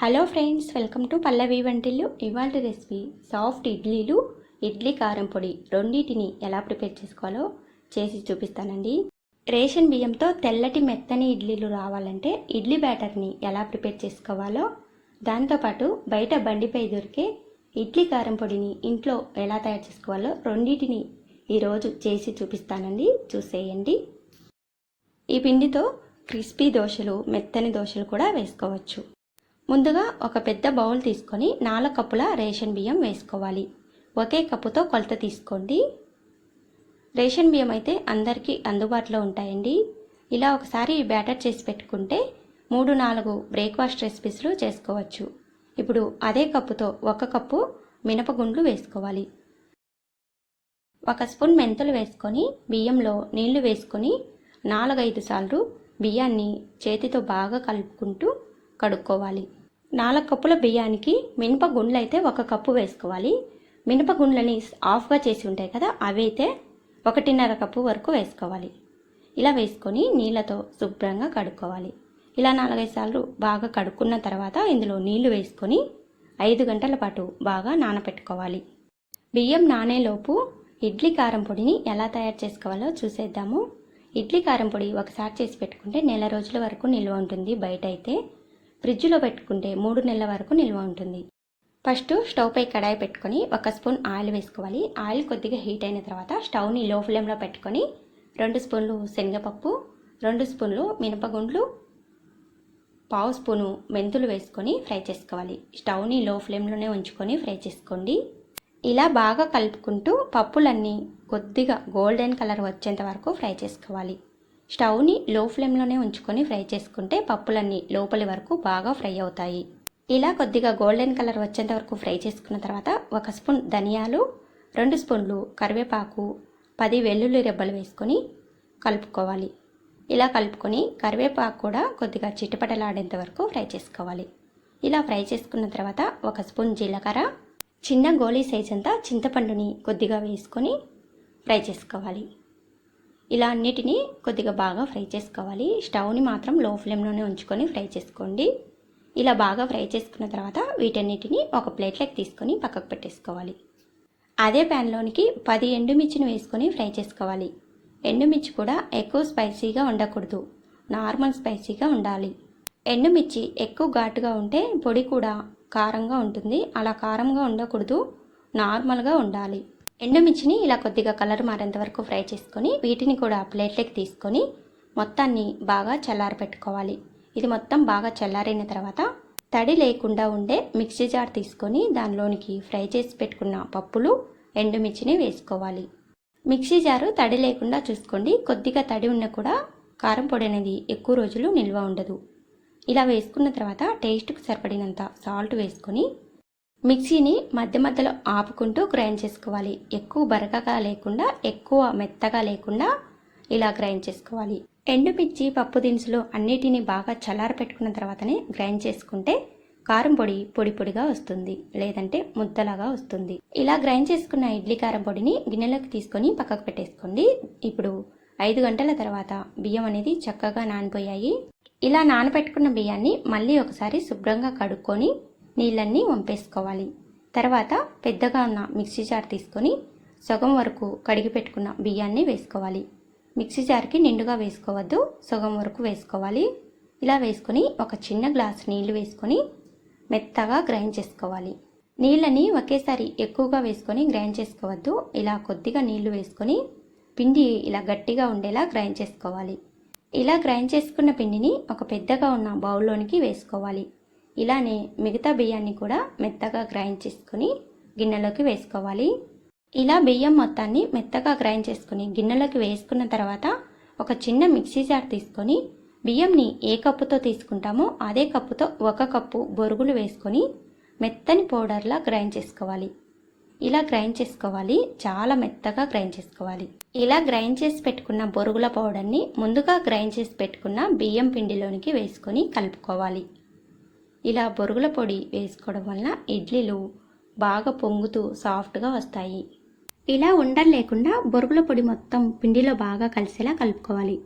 Hello friends welcome to Pallavi Vantillu. ఇవాళ recipe soft ఇడ్లీలు ఇడ్లీ కారం పొడి రెండింటిని ఎలా ప్రిపేర్ చేసుకోవాలో చేసి చూపిస్తానండి. రేషన్ బియ్యంతో తెల్లటి మెత్తని ఇడ్లీలు రావాలంటే ఇడ్లీ బ్యాటర్ని ఎలా ప్రిపేర్ చేసుకోవాలో దాంతోపాటు బయట బండిపై దొరికే ఇడ్లీ కారం పొడిని ఇంట్లో ఎలా తయారు చేసుకోవాలో రెండింటిని ఈరోజు చేసి చూపిస్తానండి. చూసేయండి. ఈ పిండితో క్రిస్పీ దోశలు మెత్తని దోశలు కూడా వేసుకోవచ్చు. ముందుగా ఒక పెద్ద బౌల్ తీసుకొని నాలుగు కప్పుల రేషన్ బియ్యం వేసుకోవాలి. ఒకే కప్పుతో కొలత తీసుకోండి. రేషన్ బియ్యం అయితే అందరికీ అందుబాటులో ఉంటాయండి. ఇలా ఒకసారి బ్యాటర్ చేసి పెట్టుకుంటే మూడు నాలుగు బ్రేక్ఫాస్ట్ రెసిపీస్లు చేసుకోవచ్చు. ఇప్పుడు అదే కప్పుతో ఒక కప్పు మినపగుండ్లు వేసుకోవాలి. ఒక స్పూన్ మెంతులు వేసుకొని బియ్యంలో నీళ్ళు వేసుకొని నాలుగైదు సార్లు బియ్యాన్ని చేతితో బాగా కలుపుకుంటూ కడుక్కోవాలి. నాలుగు కప్పుల బియ్యానికి మినప గుండ్లు అయితే ఒక కప్పు వేసుకోవాలి. మినప గుండ్లని ఆఫ్గా చేసి ఉంటాయి కదా అవి అయితే ఒకటిన్నర కప్పు వరకు వేసుకోవాలి. ఇలా వేసుకొని నీళ్ళతో శుభ్రంగా కడుక్కోవాలి. ఇలా నాలుగైదు సార్లు బాగా కడుక్కున్న తర్వాత ఇందులో నీళ్ళు వేసుకొని ఐదు గంటల పాటు బాగా నానపెట్టుకోవాలి. బియ్యం నానేలోపు ఇడ్లీ కారం పొడిని ఎలా తయారు చేసుకోవాలో చూసేద్దాము. ఇడ్లీ కారం పొడి ఒకసారి చేసి పెట్టుకుంటే నెల రోజుల వరకు నిల్వ ఉంటుంది బయట అయితే. ఫ్రిడ్జ్లో పెట్టుకుంటే మూడు నెలల వరకు నిల్వ ఉంటుంది. ఫస్ట్ స్టవ్ పై కడాయి పెట్టుకొని ఒక స్పూన్ ఆయిల్ వేసుకోవాలి. ఆయిల్ కొద్దిగా హీట్ అయిన తర్వాత స్టవ్ని లో ఫ్లేమ్లో పెట్టుకొని రెండు స్పూన్లు శనగపప్పు రెండు స్పూన్లు మినపగుండ్లు పావు స్పూను మెంతులు వేసుకొని ఫ్రై చేసుకోవాలి. స్టవ్ని లో ఫ్లేమ్లోనే ఉంచుకొని ఫ్రై చేసుకోండి. ఇలా బాగా కలుపుకుంటూ పప్పులన్నీ కొద్దిగా గోల్డెన్ కలర్ వచ్చేంత వరకు ఫ్రై చేసుకోవాలి. స్టవ్ని లో ఫ్లేమ్లోనే ఉంచుకొని ఫ్రై చేసుకుంటే పప్పులన్నీ లోపలి వరకు బాగా ఫ్రై అవుతాయి. ఇలా కొద్దిగా గోల్డెన్ కలర్ వచ్చేంత వరకు ఫ్రై చేసుకున్న తర్వాత ఒక స్పూన్ ధనియాలు రెండు స్పూన్లు కరివేపాకు పది వెల్లుల్లి రెబ్బలు వేసుకొని కలుపుకోవాలి. ఇలా కలుపుకొని కరివేపాకు కూడా కొద్దిగా చిటపటలాడేంత వరకు ఫ్రై చేసుకోవాలి. ఇలా ఫ్రై చేసుకున్న తర్వాత ఒక స్పూన్ జీలకర్ర చిన్న గోళీ సైజ్ అంతా చింతపండుని కొద్దిగా వేసుకొని ఫ్రై చేసుకోవాలి. ఇలా అన్నిటినీ కొద్దిగా బాగా ఫ్రై చేసుకోవాలి. స్టవ్ని మాత్రం లో ఫ్లేమ్లోనే ఉంచుకొని ఫ్రై చేసుకోండి. ఇలా బాగా ఫ్రై చేసుకున్న తర్వాత వీటన్నిటిని ఒక ప్లేట్లోకి తీసుకొని పక్కకు పెట్టేసుకోవాలి. అదే ప్యాన్లోనికి పది ఎండుమిర్చిని వేసుకొని ఫ్రై చేసుకోవాలి. ఎండుమిర్చి కూడా ఎక్కువ స్పైసీగా ఉండకూడదు. నార్మల్ స్పైసీగా ఉండాలి. ఎండుమిర్చి ఎక్కువ ఘాటుగా ఉంటే పొడి కూడా కారంగా ఉంటుంది. అలా కారంగా ఉండకూడదు. నార్మల్గా ఉండాలి. ఎండుమిర్చిని ఇలా కొద్దిగా కలర్ మారేంత వరకు ఫ్రై చేసుకొని వీటిని కూడా ప్లేట్లోకి తీసుకొని మొత్తాన్ని బాగా చల్లారపెట్టుకోవాలి. ఇది మొత్తం బాగా చల్లారిన తర్వాత తడి లేకుండా ఉండే మిక్సీ జార్ తీసుకొని దానిలోనికి ఫ్రై చేసి పెట్టుకున్న పప్పులు ఎండుమిర్చిని వేసుకోవాలి. మిక్సీ జారు తడి లేకుండా చూసుకోండి. కొద్దిగా తడి ఉన్న కూడా కారం పొడి అనేది ఎక్కువ రోజులు నిల్వ ఉండదు. ఇలా వేసుకున్న తర్వాత టేస్ట్కి సరిపడినంత సాల్ట్ వేసుకొని మిక్సీని మధ్య మధ్యలో ఆపుకుంటూ గ్రైండ్ చేసుకోవాలి. ఎక్కువ బరకగా లేకుండా ఎక్కువ మెత్తగా లేకుండా ఇలా గ్రైండ్ చేసుకోవాలి. ఎండుమిర్చి పప్పు దినుసులు అన్నిటినీ బాగా చల్లార పెట్టుకున్న తర్వాతనే గ్రైండ్ చేసుకుంటే కారం పొడి పొడి పొడిగా వస్తుంది. లేదంటే ముద్దలాగా వస్తుంది. ఇలా గ్రైండ్ చేసుకున్న ఇడ్లీ కారం పొడిని గిన్నెలోకి తీసుకొని పక్కకు పెట్టేసుకోండి. ఇప్పుడు ఐదు గంటల తర్వాత బియ్యం అనేది చక్కగా నానిపోయాయి. ఇలా నానబెట్టుకున్న బియ్యాన్ని మళ్ళీ ఒకసారి శుభ్రంగా కడుక్కొని నీళ్ళన్నీ వంపేసుకోవాలి. తర్వాత పెద్దగా ఉన్న మిక్సీ జార్ తీసుకొని సగం వరకు కడిగి పెట్టుకున్న బియ్యాన్ని వేసుకోవాలి. మిక్సీ జార్కి నిండుగా వేసుకోవద్దు సగం వరకు వేసుకోవాలి. ఇలా వేసుకొని ఒక చిన్న గ్లాస్ నీళ్ళు వేసుకొని మెత్తగా గ్రైండ్ చేసుకోవాలి. నీళ్ళని ఒకేసారి ఎక్కువగా వేసుకొని గ్రైండ్ చేసుకోవద్దు ఇలా కొద్దిగా నీళ్ళు వేసుకొని పిండి ఇలా గట్టిగా ఉండేలా గ్రైండ్ చేసుకోవాలి. ఇలా గ్రైండ్ చేసుకున్న పిండిని ఒక పెద్దగా ఉన్న బౌల్లోనికి వేసుకోవాలి. ఇలానే మిగతా బియ్యాన్ని కూడా మెత్తగా గ్రైండ్ చేసుకొని గిన్నెలోకి వేసుకోవాలి. ఇలా బియ్యం మొత్తాన్ని మెత్తగా గ్రైండ్ చేసుకుని గిన్నెలోకి వేసుకున్న తర్వాత ఒక చిన్న మిక్సీ జార్ తీసుకొని బియ్యంని ఏ కప్పుతో తీసుకుంటామో అదే కప్పుతో ఒక కప్పు బొరుగులు వేసుకొని మెత్తని పౌడర్లా గ్రైండ్ చేసుకోవాలి. ఇలా గ్రైండ్ చేసుకోవాలి. చాలా మెత్తగా గ్రైండ్ చేసుకోవాలి. ఇలా గ్రైండ్ చేసి పెట్టుకున్న బొరుగుల పౌడర్ని ముందుగా గ్రైండ్ చేసి పెట్టుకున్న బియ్యం పిండిలోనికి వేసుకొని కలుపుకోవాలి. ఇలా బొరుగుల పొడి వేసుకోవడం వల్ల ఇడ్లీలు బాగా పొంగుతూ సాఫ్ట్గా వస్తాయి. ఇలా ఉండలు లేకుండా బొరుగుల పొడి మొత్తం పిండిలో బాగా కలిసేలా కలుపుకోవాలి.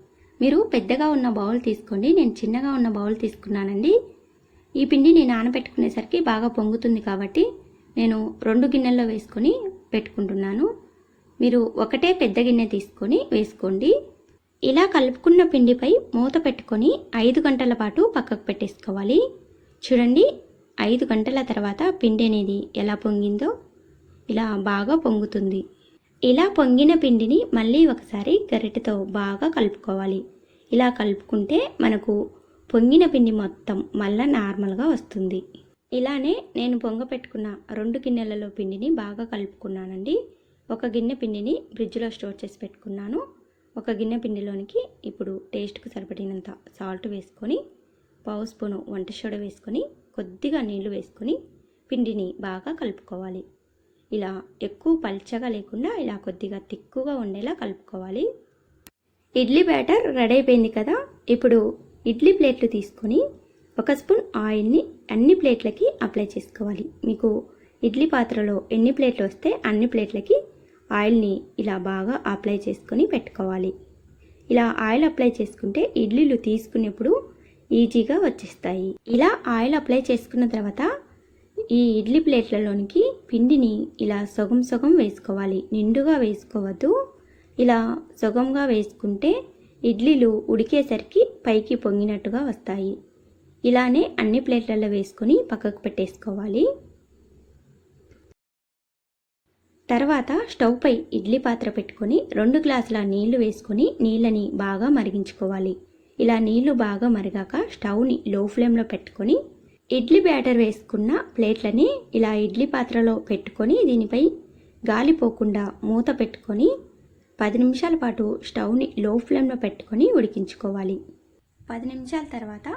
మీరు పెద్దగా ఉన్న బౌల్ తీసుకోండి. నేను చిన్నగా ఉన్న బౌల్ తీసుకున్నానండి. ఈ పిండిని నానబెట్టుకునేసరికి బాగా పొంగుతుంది కాబట్టి నేను రెండు గిన్నెల్లో వేసుకొని పెట్టుకుంటున్నాను. మీరు ఒకటే పెద్ద గిన్నె తీసుకొని వేసుకోండి. ఇలా కలుపుకున్న పిండిపై మూత పెట్టుకొని ఐదు గంటల పాటు పక్కకు పెట్టేసుకోవాలి. చూడండి ఐదు గంటల తర్వాత పిండి అనేది ఎలా పొంగిందో ఇలా బాగా పొంగుతుంది. ఇలా పొంగిన పిండిని మళ్ళీ ఒకసారి గరిటెతో బాగా కలుపుకోవాలి. ఇలా కలుపుకుంటే మనకు పొంగిన పిండి మొత్తం మళ్ళీ నార్మల్గా వస్తుంది. ఇలానే నేను పొంగ పెట్టుకున్న రెండు గిన్నెలలో పిండిని బాగా కలుపుకున్నానండి. ఒక గిన్నె పిండిని ఫ్రిడ్జ్లో స్టోర్ చేసి పెట్టుకున్నాను. ఒక గిన్నె పిండిలోనికి ఇప్పుడు టేస్ట్కు సరిపడినంత సాల్ట్ వేసుకొని పావు స్పూను వంట సోడ వేసుకొని కొద్దిగా నీళ్ళు వేసుకొని పిండిని బాగా కలుపుకోవాలి. ఇలా ఎక్కువ పల్చగా లేకుండా ఇలా కొద్దిగా తిక్కుగా ఉండేలా కలుపుకోవాలి. ఇడ్లీ బ్యాటర్ రెడీ అయిపోయింది కదా? ఇప్పుడు ఇడ్లీ ప్లేట్లు తీసుకొని ఒక స్పూన్ ఆయిల్ని అన్ని ప్లేట్లకి అప్లై చేసుకోవాలి. మీకు ఇడ్లీ పాత్రలో ఎన్ని ప్లేట్లు వస్తే అన్ని ప్లేట్లకి ఆయిల్ని ఇలా బాగా అప్లై చేసుకొని పెట్టుకోవాలి. ఇలా ఆయిల్ అప్లై చేసుకుంటే ఇడ్లీలు తీసుకునేప్పుడు ఈజీగా వచ్చేస్తాయి. ఇలా ఆయిల్ అప్లై చేసుకున్న తర్వాత ఈ ఇడ్లీ ప్లేట్లలోనికి పిండిని ఇలా సగం సగం వేసుకోవాలి. నిండుగా వేసుకోవద్దు. ఇలా సగంగా వేసుకుంటే ఇడ్లీలు ఉడికేసరికి పైకి పొంగినట్టుగా వస్తాయి. ఇలానే అన్ని ప్లేట్లలో వేసుకొని పక్కకు పెట్టేసుకోవాలి. తర్వాత స్టవ్ పై ఇడ్లీ పాత్ర పెట్టుకొని రెండు గ్లాసుల నీళ్ళు వేసుకొని నీళ్ళని బాగా మరిగించుకోవాలి. ఇలా నీళ్ళు బాగా మరిగాక స్టవ్ని లో ఫ్లేమ్లో పెట్టుకొని ఇడ్లీ బ్యాటర్ వేసుకున్న ప్లేట్లని ఇలా ఇడ్లీ పాత్రలో పెట్టుకొని దీనిపై గాలి పోకుండా మూత పెట్టుకొని పది నిమిషాల పాటు స్టవ్ని లో ఫ్లేమ్లో పెట్టుకొని ఉడికించుకోవాలి. పది నిమిషాల తర్వాత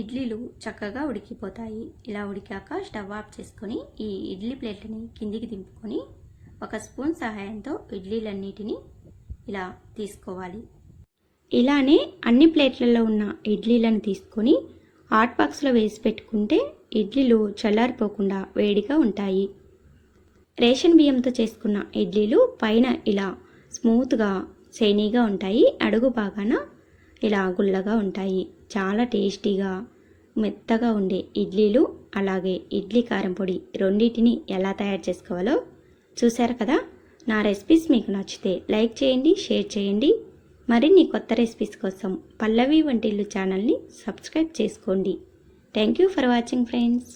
ఇడ్లీలు చక్కగా ఉడికిపోతాయి. ఇలా ఉడికాక స్టవ్ ఆఫ్ చేసుకొని ఈ ఇడ్లీ ప్లేట్లని కిందికి దింపుకొని ఒక స్పూన్ సహాయంతో ఇడ్లీలన్నిటిని ఇలా తీసుకోవాలి. ఇలానే అన్ని ప్లేట్లలో ఉన్న ఇడ్లీలను తీసుకొని హాట్ బాక్స్లో వేసి పెట్టుకుంటే ఇడ్లీలు చల్లారిపోకుండా వేడిగా ఉంటాయి. రేషన్ బియ్యంతో చేసుకున్న ఇడ్లీలు పైన ఇలా స్మూత్గా చైనీగా ఉంటాయి. అడుగు బాగాన ఇలా గుల్లగా ఉంటాయి. చాలా టేస్టీగా మెత్తగా ఉండే ఇడ్లీలు అలాగే ఇడ్లీ కారం పొడి రెండింటిని ఎలా తయారు చేసుకోవాలో చూశారు కదా? నా రెసిపీస్ మీకు నచ్చితే లైక్ చేయండి షేర్ చేయండి. మరిన్ని కొత్త రెసిపీస్ కోసం పల్లవి వంటిల్లు ఛానల్ని సబ్స్క్రైబ్ చేసుకోండి. Thank you for watching friends.